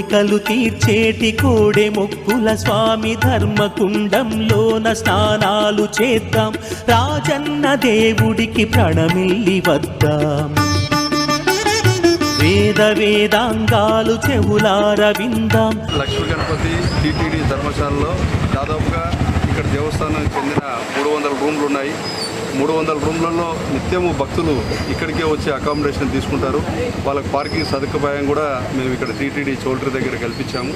కోరికలు తీర్చేటి కోడే మొక్కుల స్వామి ధర్మకుండంలోన స్నానాలు చేద్దాం. రాజన్న దేవుడికి ప్రణమిల్లి వద్దాం. వేద వేదాంగాలు చెవులార విందాం. లక్ష్మీ గణపతి టీటీడీ ధర్మశాలలో దాదాపుగా ఇక్కడ దేవస్థానానికి చెందిన మూడు వందల రూమ్లు ఉన్నాయి మూడు వందల రూమ్లలో నిత్యము భక్తులు ఇక్కడికే వచ్చి అకామిడేషన్ తీసుకుంటారు. వాళ్ళకి పార్కింగ్ సదుపాయం కూడా మేము ఇక్కడ టీటీడీ చౌల్ట్రీ దగ్గర కల్పించాము.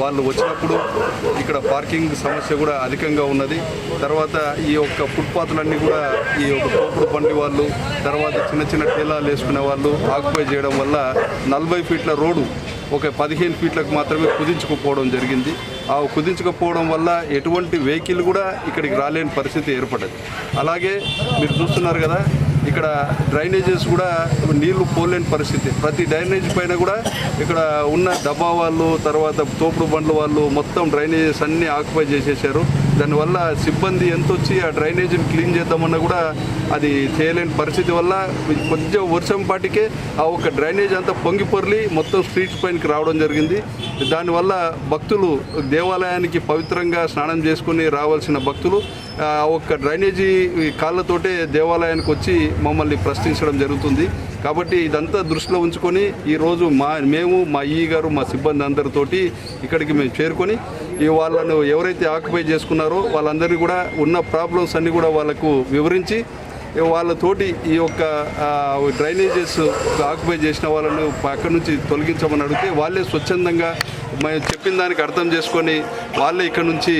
వాళ్ళు వచ్చినప్పుడు ఇక్కడ పార్కింగ్ సమస్య కూడా అధికంగా ఉన్నది. తర్వాత ఈ యొక్క ఫుట్పాత్లన్నీ కూడా ఈ యొక్క తోపుడు బండి వాళ్ళు తర్వాత చిన్న చిన్న టీలాలు వేసుకునే వాళ్ళు ఆక్యుపై చేయడం వల్ల నలభై ఫీట్ల రోడ్డు ఒక పదిహేను ఫీట్లకు మాత్రమే కుదించుకుపోవడం జరిగింది. కుదించకపోవడం వల్ల ఎటువంటి వెహికల్ కూడా ఇక్కడికి రాలేని పరిస్థితి ఏర్పడ్డది. అలాగే మీరు చూస్తున్నారు కదా ఇక్కడ డ్రైనేజెస్ కూడా నీళ్ళు పోలేని పరిస్థితి. ప్రతి డ్రైనేజ్ పైన కూడా ఇక్కడ ఉన్న డబ్బా వాళ్ళు తర్వాత తోపుడు బండ్ల వాళ్ళు మొత్తం డ్రైనేజెస్ అన్నీ ఆక్యుపై చేసేసారు. దానివల్ల సిబ్బంది ఎంత వచ్చి ఆ డ్రైనేజీని క్లీన్ చేద్దామన్నా కూడా అది చేయలేని పరిస్థితి వల్ల కొంచెం వర్షం పాటికే ఆ ఒక డ్రైనేజ్ అంతా పొంగి పొర్లి మొత్తం స్ట్రీట్స్ పైనకి రావడం జరిగింది. దానివల్ల భక్తులు దేవాలయానికి పవిత్రంగా స్నానం చేసుకుని రావాల్సిన భక్తులు ఆ ఒక్క డ్రైనేజీ కాళ్ళతోటే దేవాలయానికి వచ్చి మమ్మల్ని ప్రశ్నించడం జరుగుతుంది. కాబట్టి ఇదంతా దృష్టిలో ఉంచుకొని ఈరోజు మా మేము మా ఈ గారు మా సిబ్బంది అందరితోటి ఇక్కడికి మేము చేరుకొని ఈ వాళ్ళను ఎవరైతే ఆక్యుపై చేసుకున్నారో వాళ్ళందరినీ కూడా ఉన్న ప్రాబ్లమ్స్ అన్నీ కూడా వాళ్ళకు వివరించి వాళ్ళతోటి ఈ యొక్క డ్రైనేజెస్ ఆక్యుపై చేసిన వాళ్ళను అక్కడి నుంచి తొలగించమని అడిగితే వాళ్ళే స్వచ్ఛందంగా మేము చెప్పిన దానికి అర్థం చేసుకొని వాళ్ళే ఇక్కడ నుంచి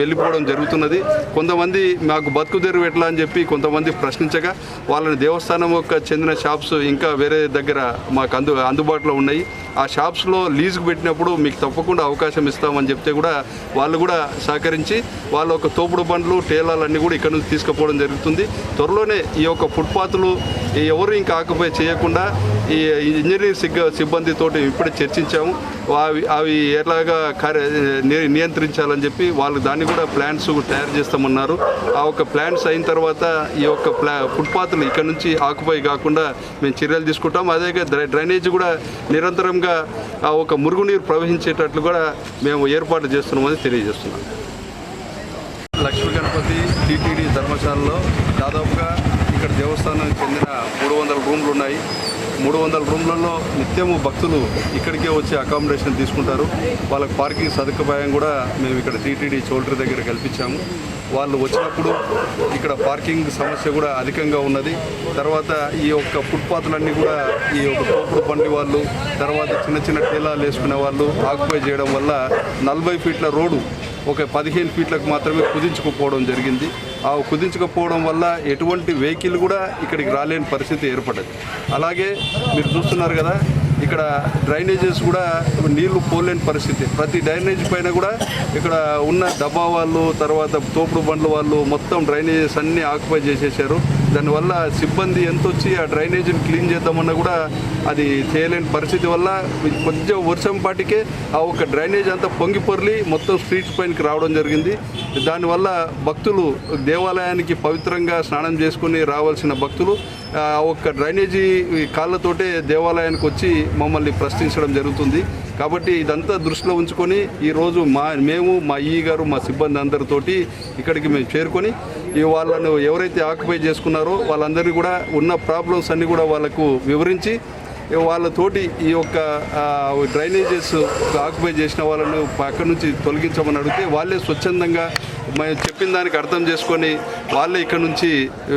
వెళ్ళిపోవడం జరుగుతున్నది. కొంతమంది మాకు బతుకు తెరువు ఎట్లా అని చెప్పి కొంతమంది ప్రశ్నించగా వాళ్ళని దేవస్థానం యొక్క చెందిన షాప్స్ ఇంకా వేరే దగ్గర మాకు అందు అందుబాటులో ఉన్నాయి. ఆ షాప్స్లో లీజుకు పెట్టినప్పుడు మీకు తప్పకుండా అవకాశం ఇస్తామని చెప్తే కూడా వాళ్ళు కూడా సహకరించి వాళ్ళ యొక్క తోపుడు బండ్లు టేలాలన్నీ కూడా ఇక్కడ నుంచి తీసుకుపోవడం జరుగుతుంది. త్వరలోనే ఈ యొక్క ఫుట్పాత్లు ఎవరు ఇంకా ఆక్యుపై చేయకుండా ఈ ఇంజనీరింగ్ సిగ్గ సిబ్బందితోటి ఇప్పుడే చర్చించాము. అవి అవి ఎలాగా కార్య ని- నియంత్రించాలని చెప్పి వాళ్ళు దాన్ని కూడా ప్లాన్స్ తయారు చేస్తామన్నారు. ఆ యొక్క ప్లాన్స్ అయిన తర్వాత ఈ యొక్క ప్లా ఫుట్పాత్లు ఇక్కడ నుంచి ఆక్యుపై కాకుండా మేము చర్యలు తీసుకుంటాం. అదే డ్రై- డ్రైనేజ్ కూడా నిరంతరంగా ఆ ఒక మురుగునీరు ప్రవహించేటట్లు కూడా మేము ఏర్పాటు చేస్తున్నామని తెలియజేస్తున్నాం. లక్ష్మీ గణపతి టీటీడీ ధర్మశాలలో దాదాపుగా ఇక్కడ దేవస్థానానికి చెందిన మూడు వందల రూమ్లు ఉన్నాయి. మూడు వందల రూమ్లలో నిత్యము భక్తులు ఇక్కడికే వచ్చి అకామిడేషన్ తీసుకుంటారు. వాళ్ళకి పార్కింగ్ సదుపాయం కూడా మేము ఇక్కడ టీటీడీ చౌల్ట్రీ దగ్గర కల్పించాము. వాళ్ళు వచ్చినప్పుడు ఇక్కడ పార్కింగ్ సమస్య కూడా అధికంగా ఉన్నది. తర్వాత ఈ యొక్క ఫుట్పాత్లన్నీ కూడా ఈ యొక్క తోపుడు బండి వాళ్ళు తర్వాత చిన్న చిన్న టీలాలు వేసుకునే వాళ్ళు ఆక్యుపై చేయడం వల్ల నలభై ఫీట్ల రోడ్డు ఒక పదిహేను ఫీట్లకు మాత్రమే కుదించుకుపోవడం జరిగింది. కుదించకపోవడం వల్ల ఎటువంటి వెహికల్ కూడా ఇక్కడికి రాలేని పరిస్థితి ఏర్పడ్డది. అలాగే మీరు చూస్తున్నారు కదా ఇక్కడ డ్రైనేజెస్ కూడా నీళ్ళు పోలేని పరిస్థితి. ప్రతి డ్రైనేజ్ పైన కూడా ఇక్కడ ఉన్న డబ్బా వాళ్ళు తర్వాత తోపుడు బండ్ల వాళ్ళు మొత్తం డ్రైనేజెస్ అన్నీ ఆక్యుపై చేసేసారు దానివల్ల సిబ్బంది ఎంత వచ్చి ఆ డ్రైనేజీని క్లీన్ చేద్దామన్నా కూడా అది చేయలేని పరిస్థితి వల్ల కొంచెం వర్షం పాటికే ఆ ఒక డ్రైనేజ్ అంతా పొంగి పొర్లి మొత్తం స్ట్రీట్స్ పైనకి రావడం జరిగింది. దానివల్ల భక్తులు దేవాలయానికి పవిత్రంగా స్నానం చేసుకుని రావాల్సిన భక్తులు ఆ ఒక్క డ్రైనేజీ కాళ్ళతోటే దేవాలయానికి వచ్చి మమ్మల్ని ప్రశ్నించడం జరుగుతుంది. కాబట్టి ఇదంతా దృష్టిలో ఉంచుకొని ఈరోజు మా మేము మా ఈ గారు మా సిబ్బంది అందరితోటి ఇక్కడికి మేము చేరుకొని ఈ వాళ్ళను ఎవరైతే ఆక్యుపై చేసుకున్నారో వాళ్ళందరినీ కూడా ఉన్న ప్రాబ్లమ్స్ అన్నీ కూడా వాళ్ళకు వివరించి వాళ్ళతోటి ఈ యొక్క డ్రైనేజెస్ ఆక్యుపై చేసిన వాళ్ళను అక్కడి నుంచి తొలగించమని అడిగితే వాళ్ళే స్వచ్ఛందంగా మేము చెప్పిన దానికి అర్థం చేసుకొని వాళ్ళే ఇక్కడ నుంచి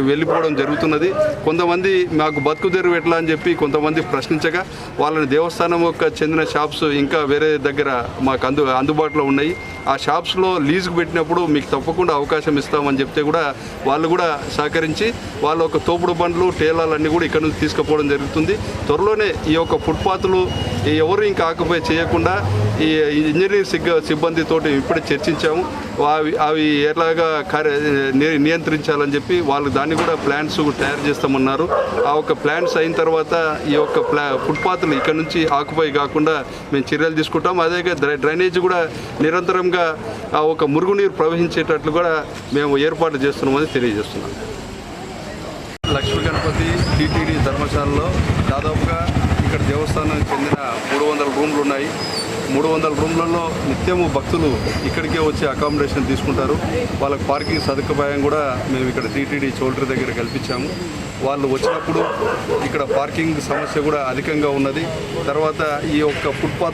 వెళ్ళిపోవడం జరుగుతున్నది. కొంతమంది మాకు బతుకు తెరువు ఎట్లా అని చెప్పి కొంతమంది ప్రశ్నించగా వాళ్ళని దేవస్థానం యొక్క చెందిన షాప్స్ ఇంకా వేరే దగ్గర మాకు అందు అందుబాటులో ఉన్నాయి. ఆ షాప్స్లో లీజుకు పెట్టినప్పుడు మీకు తప్పకుండా అవకాశం ఇస్తామని చెప్తే కూడా వాళ్ళు కూడా సహకరించి వాళ్ళ ఒక తోపుడు బండ్లు టేలాలన్నీ కూడా ఇక్కడ నుంచి తీసుకుపోవడం జరుగుతుంది. త్వరలోనే ఈ యొక్క ఫుట్పాత్లు ఎవరు ఇంకా ఆక్యుపై చేయకుండా ఈ ఇంజనీరింగ్ సిగ్గ సిబ్బందితోటి ఇప్పుడే చర్చించాము. అవి అవి ఎలాగా కార్య ని- నియంత్రించాలని చెప్పి వాళ్ళు దాన్ని కూడా ప్లాన్స్ తయారు చేస్తామన్నారు. ఆ యొక్క ప్లాన్స్ అయిన తర్వాత ఈ యొక్క ప్లా ఫుట్పాత్లు ఇక్కడ నుంచి ఆక్యుపై కాకుండా మేము చర్యలు తీసుకుంటాం. అదే డ్రై- డ్రైనేజ్ కూడా నిరంతరంగా ఆ ఒక మురుగునీరు ప్రవహించేటట్లు కూడా మేము ఏర్పాటు చేస్తున్నామని తెలియజేస్తున్నాం. లక్ష్మీ గణపతి టీటీడీ ధర్మశాలలో దాదాపుగా ఇక్కడ దేవస్థానానికి చెందిన మూడు వందల రూమ్లు ఉన్నాయి. మూడు వందల రూమ్లలో నిత్యము భక్తులు ఇక్కడికే వచ్చి అకామిడేషన్ తీసుకుంటారు. వాళ్ళకి పార్కింగ్ సదుపాయం కూడా మేము ఇక్కడ టీటీడీ చౌల్ట్రీ దగ్గర కల్పించాము. వాళ్ళు వచ్చినప్పుడు ఇక్కడ పార్కింగ్ సమస్య కూడా అధికంగా ఉన్నది. తర్వాత ఈ యొక్క ఫుట్పాత్